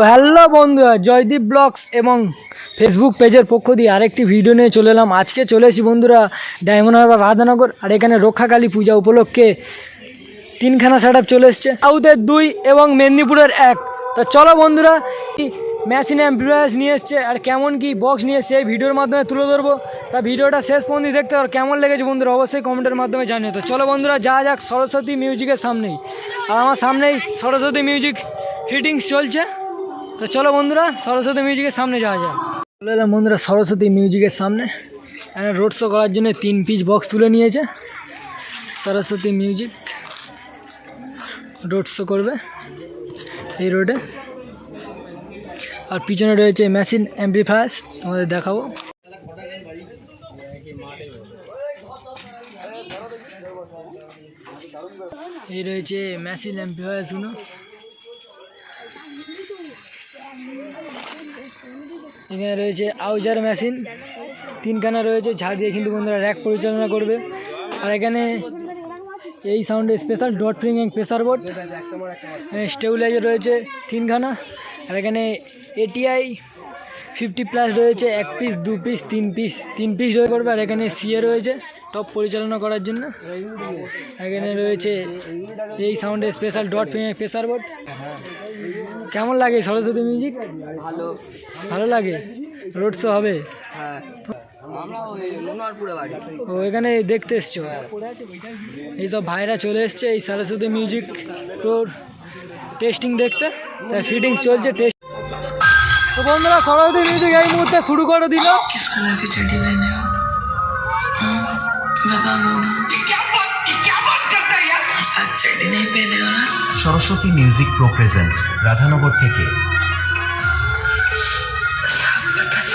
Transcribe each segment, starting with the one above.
তো হ্যালো বন্ধুরা, জয়দীপ ব্লগস এবং ফেসবুক পেজের পক্ষ দিয়ে আরেকটি ভিডিও নিয়ে চলে এলাম। আজকে চলে এসেছি বন্ধুরা ডায়মন্ড হারবার রাধানগর আর এখানে রক্ষাকালী পূজা উপলক্ষে তিনখানা সেট আপ চলে এসছে। সাউথের দুই এবং মেদিনীপুরের এক। তো চলো বন্ধুরা মেশিন অ্যাম্পিয়ার্স নিয়ে এসছে, আর কেমন কি বক্স নিয়ে এসছে, এই ভিডিওর মাধ্যমে তুলে ধরবো। তা ভিডিওটা শেষ পর্যন্ত দেখতে আর কেমন লেগেছে বন্ধুরা, অবশ্যই কমেন্টের মাধ্যমে জানিও। তো চলো বন্ধুরা, যা যাক, সরস্বতী মিউজিকের সামনেই। আর আমার সামনেই সরস্বতী মিউজিক ফিটিংস চলছে। তো চলো বন্ধুরা, সরস্বতী মিউজিকের সামনে যাওয়া যাক। চলে এলাম বন্ধুরা সরস্বতী মিউজিকের সামনে। এখানে রোড শো করার জন্য তিন পিস বক্স তুলে নিয়েছে। সরস্বতী মিউজিক রোড শো করবে এই রোডে আর পিছনে রয়েছে মেশিন অ্যাম্পলিফায়ার্স তোমাদের দেখাবো। এই রয়েছে মেশিন অ্যাম্পলিফায়ার্সগুলো এখানে রয়েছে আউজার মেশিন, তিনখানা রয়েছে ঝা দিয়ে কিন্তু বন্ধুরা র্যাক পরিচালনা করবে। আর এখানে এই সাউন্ডে স্পেশাল ডট ফ্রিং প্রেসার বোর্ড স্টেবিলাইজার রয়েছে তিনখানা। আর এখানে এটিআই ফিফটি প্লাস রয়েছে, এক পিস দু পিস তিন পিস তিন পিস হয়ে করবে। আর এখানে সিএ রয়েছে টপ পরিচালনা করার জন্য। এখানে রয়েছে এই সাউন্ডে স্পেশাল ডট ফ্রিং প্রেসার বোর্ড কেমন লাগে সরস্বতী মিউজিক ভালো। ভালো লাগে? রোড শো হবে? ও, এখানে দেখতে এসছো? এই তো ভাইরা চলে এসছে, এই সরস্বতী মিউজিক তোর টেস্টিং দেখতে। তাই ফিটিং চলছে টেস্ট তো বন্ধুরা, সরস্বতী মিউজিক এই মুহূর্তে শুরু করে দিল। Saraswati music pro present Radhanagar থেকে।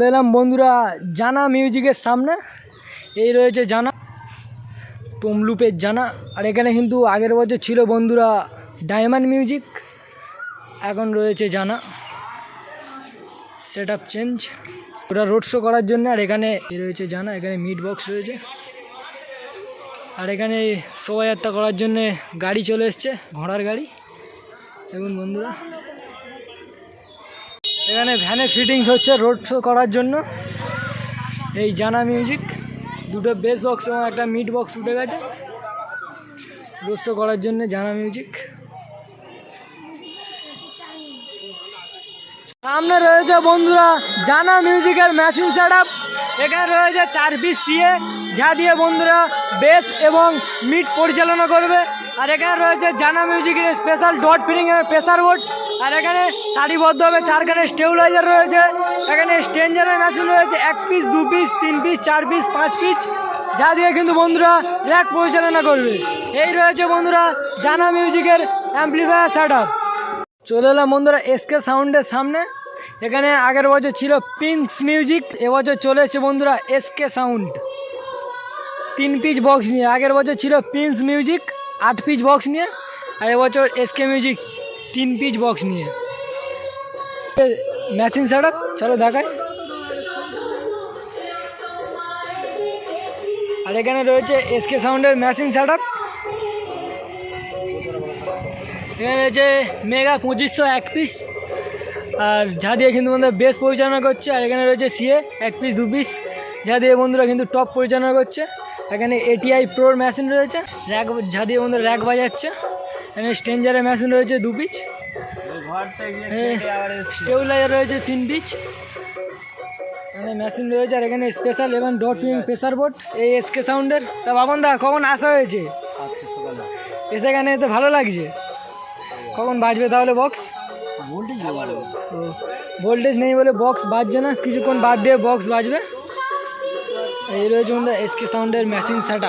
চলে এলাম বন্ধুরা জানা মিউজিকের সামনে। এই রয়েছে জানা, তমলুপের জানা, আর এখানে কিন্তু আগের বছর ছিল বন্ধুরা ডায়মন্ড মিউজিক, এখন রয়েছে জানা। সেট আপ চেঞ্জ ওটা রোড শো করার জন্য, আর এখানে রয়েছে জানা, এখানে মিট বক্স রয়েছে। আর এখানে শোভাযাত্রা করার জন্যে গাড়ি চলে এসছে, ঘোড়ার গাড়ি। দেখুন বন্ধুরা। এখানে ভ্যানে ফিটিংস হচ্ছে রোড শো করার জন্য। এই জানা মিউজিক। দুটো বেস বক্স এবং একটা মিট বক্স উঠে গেছে। রোড শো করার জন্য জানা মিউজিক। সামনে রয়েছে বন্ধুরা জানা মিউজিকের মেশিন সেট এখানে রয়েছে চার পিস সিএ যা দিয়ে বন্ধুরা বেস এবং মিট পরিচালনা করবে। আর এখানে রয়েছে জানা মিউজিকের স্পেশাল ডট ফিটিং এবং প্রেসার বোর্ড আর এখানে সারিবদ্ধভাবে চারখানে স্টেবিলাইজার রয়েছে। এখানে স্টেঞ্জারের মেশিন রয়েছে, এক পিস দু পিস তিন পিস চার পিস পাঁচ পিস যা দিয়ে কিন্তু বন্ধুরা র্যাক পরিচালনা করবে। এই রয়েছে বন্ধুরা জানা মিউজিকের অ্যাম্পলিফায়ার সেট আপ চলে এলাম বন্ধুরা এসকে সাউন্ডের সামনে। এখানে আগের বছর ছিল পিঙ্কস মিউজিক এবছর চলে এসেছে বন্ধুরা এসকে সাউন্ড তিন পিস বক্স নিয়ে। আগের বছর ছিল পিন্স মিউজিক আট পিস বক্স নিয়ে। আর এবছর এসকে মিউজিক তিন পিস বক্স নিয়ে। মেশিন সেট চলো দেখাই। আর এখানে রয়েছে এসকে সাউন্ডের মেশিন সেট এখানে রয়েছে মেগা পঁচিশশো এক পিস আর যা দিয়ে কিন্তু বন্ধুরা বেশ পরিচালনা করছে, আর এখানে রয়েছে সিএ এক পিস দু পিস যা দিয়ে বন্ধুরা কিন্তু টপ পরিচালনা করছে। এখানে এটিআই প্রোর মেশিন রয়েছে। র্যাক যা দিয়ে বন্ধুরা র্যাক বাজাচ্ছে। এখানে স্টেঞ্জারের মেশিন রয়েছে দু পিচ। স্টেবিলাইজার রয়েছে তিন পিচ। এখানে মেশিন রয়েছে আর এখানে স্পেশাল এবং ডট পিং প্রেসার বোর্ড এই এসকে সাউন্ডের তা বাবন দা, কখন আসা হয়েছে? এসে এখানে এসে ভালো লাগছে? কখন বাজবে তাহলে বক্স ভোল্টেজ নেই বলে বক্স বাজছে না। কিছুক্ষণ বাদ দিয়ে বক্স বাজবে। এই রয়েছে আমাদের এসকে সাউন্ডের মেশিন সেট